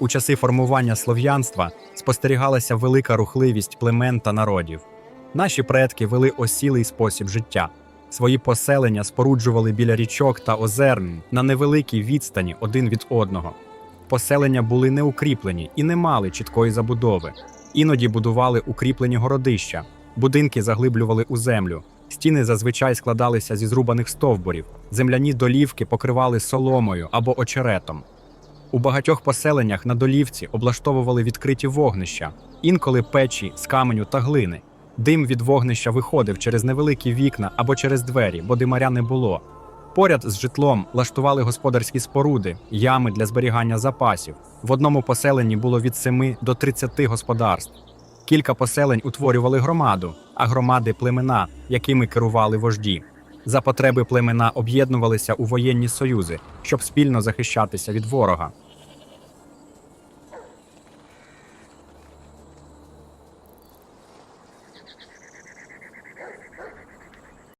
У часи формування слов'янства спостерігалася велика рухливість племен та народів. Наші предки вели осілий спосіб життя. Свої поселення споруджували біля річок та озерн на невеликій відстані один від одного. Поселення були неукріплені і не мали чіткої забудови. Іноді будували укріплені городища, будинки заглиблювали у землю, стіни зазвичай складалися зі зрубаних стовбурів, земляні долівки покривали соломою або очеретом. У багатьох поселеннях на долівці облаштовували відкриті вогнища, інколи печі з каменю та глини. Дим від вогнища виходив через невеликі вікна або через двері, бо димаря не було. Поряд з житлом влаштували господарські споруди, ями для зберігання запасів. В одному поселенні було від 7 до 30 господарств. Кілька поселень утворювали громаду, а громади племена, якими керували вожді. За потреби племена об'єднувалися у воєнні союзи, щоб спільно захищатися від ворога.